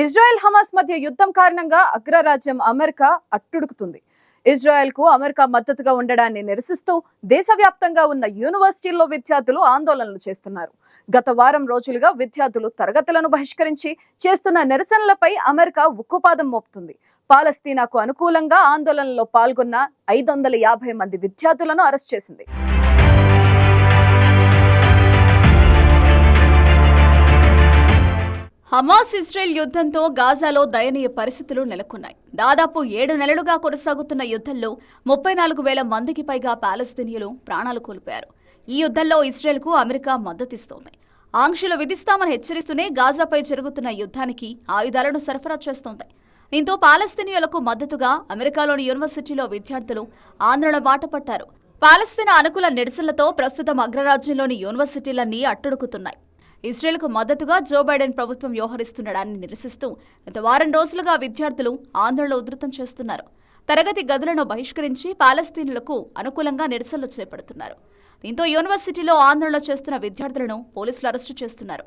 Israel Hamas మధ్య యుద్ధం కారణంగా అగ్రరాజ్యం అమెరికా అట్టుడుకుతుంది. ఇజ్రాయెల్కు అమెరికా మద్దతుగా ఉండడాన్ని నిరసిస్తూ దేశవ్యాప్తంగా ఉన్న యూనివర్సిటీల్లో విద్యార్థులు ఆందోళనలు చేస్తున్నారు. గత వారం రోజులుగా విద్యార్థులు తరగతులను బహిష్కరించి చేస్తున్న నిరసనలపై అమెరికా ఉక్కుపాదం మోపుతుంది. పాలస్తీనాకు అనుకూలంగా ఆందోళనలో పాల్గొన్న ఐదు వందల యాభై మంది విద్యార్థులను అరెస్ట్ చేసింది. హమాస్ ఇస్రాయెల్ యుద్ధంతో గాజాలో దయనీయ పరిస్థితులు నెలకొన్నాయి. దాదాపు ఏడు నెలలుగా కొనసాగుతున్న యుద్ధంలో ముప్పై నాలుగు వేల మందికి పైగా పాలస్తీనియులు ప్రాణాలు కోల్పోయారు. ఈ యుద్ధంలో ఇస్రాయెల్కు అమెరికా మద్దతిస్తోంది. ఆంక్షలు విధిస్తామని హెచ్చరిస్తూనే గాజాపై జరుగుతున్న యుద్ధానికి ఆయుధాలను సరఫరా చేస్తోంది. దీంతో పాలస్తీనియులకు మద్దతుగా అమెరికాలోని యూనివర్సిటీలో విద్యార్థులు ఆందోళన బాట పట్టారు పాలస్తీనా అనుకూల నిరసనలతో ప్రస్తుతం అగ్రరాజ్యంలోని యూనివర్సిటీలన్నీ అట్టుడుకుతున్నాయి. ఇజ్రాయెల్కు మద్దతుగా జో బైడెన్ ప్రభుత్వం వ్యవహరిస్తున్నాడని నిరసిస్తూ గత వారం రోజులుగా విద్యార్థులు ఆందోళన ఉధృతం చేస్తున్నారు. తరగతి గదులను బహిష్కరించి పాలస్తీనులకు అనుకూలంగా నిరసనలు చేపడుతున్నారు. దీంతో యూనివర్సిటీలో ఆందోళన చేస్తున్న విద్యార్థులను పోలీసులు అరెస్టు చేస్తున్నారు.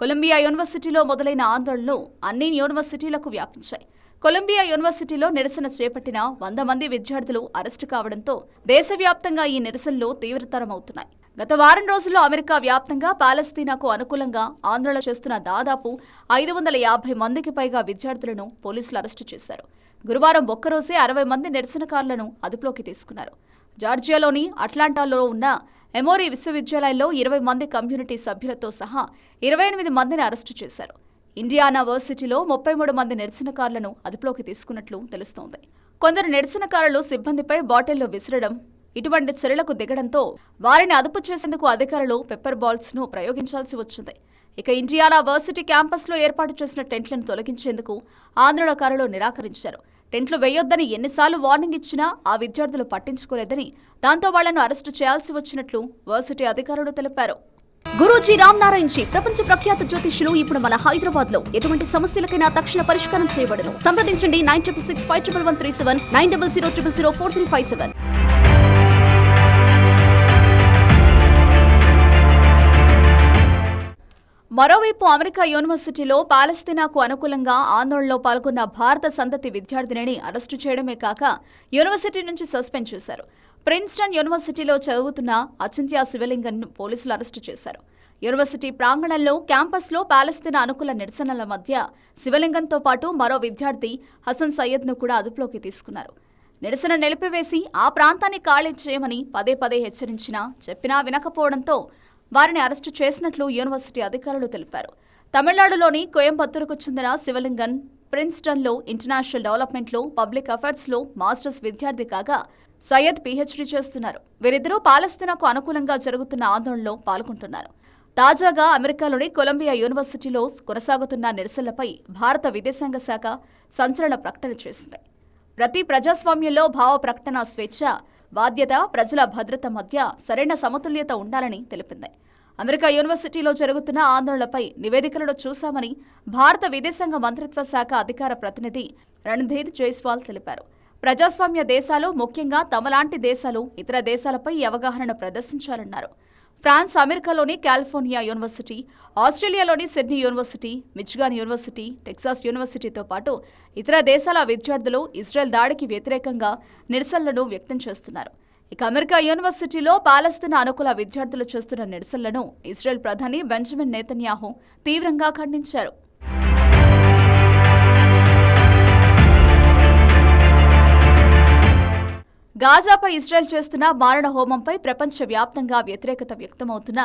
కొలంబియా యూనివర్సిటీలో మొదలైన ఆందోళనలు అన్ని యూనివర్సిటీలకు వ్యాపించాయి. కొలంబియా యూనివర్సిటీలో నిరసన చేపట్టిన వంద మంది విద్యార్థులు అరెస్టు కావడంతో దేశవ్యాప్తంగా ఈ నిరసనలు తీవ్రతరమవుతున్నాయి. గత వారం రోజుల్లో అమెరికా వ్యాప్తంగా పాలస్తీనాకు అనుకూలంగా ఆందోళన చేస్తున్న దాదాపు ఐదు వందల యాభై మందికి పైగా విద్యార్థులను పోలీసులు అరెస్టు చేశారు. గురువారం ఒక్కరోజే అరవై మంది నిరసనకారులను అదుపులోకి తీసుకున్నారు. జార్జియాలోని అట్లాంటాలో ఉన్న ఎమోరీ విశ్వవిద్యాలయంలో ఇరవై మంది కమ్యూనిటీ సభ్యులతో సహా ఇరవై ఎనిమిది మందిని అరెస్టు చేశారు. ఇండియానా వర్సిటీలో ముప్పై మూడు మంది నిరసనకారులను అదుపులోకి తీసుకున్నట్లు తెలుస్తోంది. కొందరు నిరసనకారులు సిబ్బందిపై బాటిల్లో విసిరడం ఇటువంటి చర్యలకు దిగడంతో వారిని అదుపు చేసేందుకు అధికారులు పెప్పర్ బాల్స్ను ప్రయోగించాల్సి వచ్చింది. ఇక ఇండియానా వర్సిటీ క్యాంపస్లో ఏర్పాటు చేసిన టెంట్లను తొలగించేందుకు ఆందోళనకారులు నిరాకరించారు. టెంట్లు వేయొద్దని ఎన్నిసార్లు వార్నింగ్ ఇచ్చినా ఆ విద్యార్థులు పట్టించుకోలేదని దాంతో వాళ్ళను అరెస్టు చేయాల్సి వచ్చినట్లు వర్సిటీ అధికారులు తెలిపారు. గురూజీ రామ్ నారాయణ్ జీ ప్రపంచ ప్రఖ్యాత జ్యోతిష్యులు ఇప్పుడు మన హైదరాబాద్లో ఎటువంటి సమస్యలకైనా తక్షణ పరిష్కారం చేయబడను. సంప్రదించండి nine triple six five triple one three seven nine double zero triple zero four three five seven మరోవైపు అమెరికా యూనివర్సిటీలో పాలస్తీనాకు అనుకూలంగా ఆందోళనలో పాల్గొన్న భారత సంతతి విద్యార్థినిని అరెస్టు చేయడమే కాక యూనివర్సిటీ నుంచి సస్పెండ్ చేశారు. ప్రిన్స్టన్ యూనివర్సిటీలో చదువుతున్న అచింత్య శివలింగన్ను పోలీసులు అరెస్టు చేశారు. యూనివర్సిటీ ప్రాంగణంలో క్యాంపస్లో పాలస్తీనా అనుకూల నిరసనల మధ్య శివలింగంతో పాటు మరో విద్యార్థి హసన్ సయ్యద్ను కూడా అదుపులోకి తీసుకున్నారు. నిరసన నిలిపివేసి ఆ ప్రాంతాన్ని ఖాళీ చేయమని పదే పదే హెచ్చరించినా చెప్పినా వినకపోవడంతో వారిని అరెస్టు చేసినట్లు యూనివర్సిటీ అధికారులు తెలిపారు. తమిళనాడులోని కోయంబత్తూరుకు చెందిన శివలింగన్ ప్రిన్స్టన్లో ఇంటర్నేషనల్ డెవలప్మెంట్లో పబ్లిక్ అఫైర్స్లో మాస్టర్స్ విద్యార్థి కాగా సయ్యద్ పీహెచ్డీ చేస్తున్నారు. వీరిద్దరూ పాలస్తీనాకు అనుకూలంగా జరుగుతున్న ఆందోళనలో పాల్గొంటున్నారు. తాజాగా అమెరికాలోని కొలంబియా యూనివర్సిటీలో కొనసాగుతున్న నిరసనలపై భారత విదేశాంగ శాఖ సంచలన ప్రకటన చేసింది. ప్రతి ప్రజాస్వామ్యంలో భావ ప్రకటన స్వేచ్ఛ బాధ్యత ప్రజల భద్రత మధ్య సరైన సమతుల్యత ఉండాలని తెలిపింది. అమెరికా యూనివర్సిటీలో జరుగుతున్న ఆందోళనలపై నివేదికలను చూశామని భారత విదేశాంగ మంత్రిత్వ శాఖ అధికార ప్రతినిధి రణధీర్ జైస్వాల్ తెలిపారు. ప్రజాస్వామ్య దేశాలు ముఖ్యంగా తమలాంటి దేశాలు ఇతర దేశాలపై అవగాహనను ప్రదర్శించాలన్నారు. ఫ్రాన్స్ అమెరికాలోని కాలిఫోర్నియా యూనివర్సిటీ ఆస్ట్రేలియాలోని Sydney university Michigan university Texas యూనివర్సిటీతో పాటు ఇతర దేశాల విద్యార్థులు ఇజ్రాయెల్ దాడికి వ్యతిరేకంగా నిరసనలను వ్యక్తం చేస్తున్నారు. ఇక అమెరికా యూనివర్సిటీలో పాలస్తీనా అనుకూల విద్యార్థులు చేస్తున్న నిరసనలను ఇజ్రాయెల్ ప్రధాని బెంజమిన్ నేతన్యాహు తీవ్రంగా ఖండించారు. గాజాపై ఇజ్రాయెల్ చేస్తున్న మారణ హోమంపై ప్రపంచవ్యాప్తంగా వ్యతిరేకత వ్యక్తమవుతున్న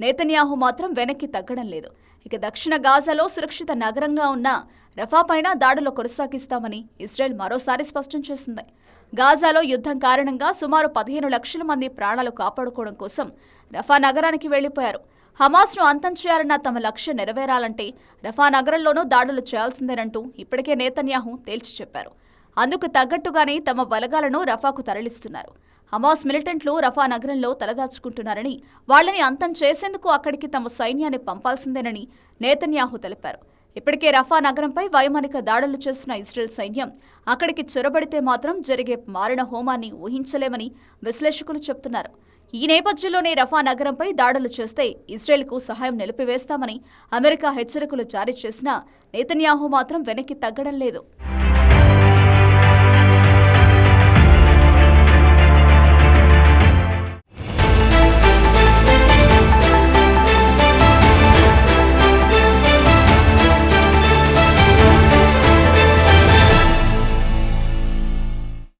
నేతన్యాహు మాత్రం వెనక్కి తగ్గడం లేదు. ఇక దక్షిణ గాజాలో సురక్షిత నగరంగా ఉన్న రఫా పైన దాడులు కొనసాగిస్తామని ఇజ్రాయెల్ మరోసారి స్పష్టం చేసింది. గాజాలో యుద్ధం కారణంగా సుమారు పదిహేను లక్షల మంది ప్రాణాలు కాపాడుకోవడం కోసం రఫా నగరానికి వెళ్ళిపోయారు హమాస్ను అంతం చేయాలన్న తమ లక్ష్యం నెరవేరాలంటే రఫా నగరంలోనూ దాడులు చేయాల్సిందేనంటూ ఇప్పటికే నేతన్యాహు తేల్చి చెప్పారు. అందుకు తగ్గట్టుగానే తమ బలగాలను రఫాకు తరలిస్తున్నారు. హమాస్ మిలిటెంట్లు రఫా నగరంలో తలదాచుకుంటున్నారని వాళ్ళని అంతం చేసేందుకు అక్కడికి తమ సైన్యాన్ని పంపాల్సిందేనని నేతన్యాహు తెలిపారు. ఇప్పటికే రఫా నగరంపై వైమానిక దాడులు చేసిన ఇజ్రాయెల్ సైన్యం అక్కడికి చొరబడితే మాత్రం జరిగే మారణ హోమాన్ని ఊహించలేమని విశ్లేషకులు చెబుతున్నారు ఈ నేపథ్యంలోనే రఫా నగరంపై దాడులు చేస్తే ఇజ్రాయెల్కు సహాయం నిలిపివేస్తామని అమెరికా హెచ్చరికలు జారీ చేసినా నేతన్యాహు మాత్రం వెనక్కి తగ్గడం లేదు.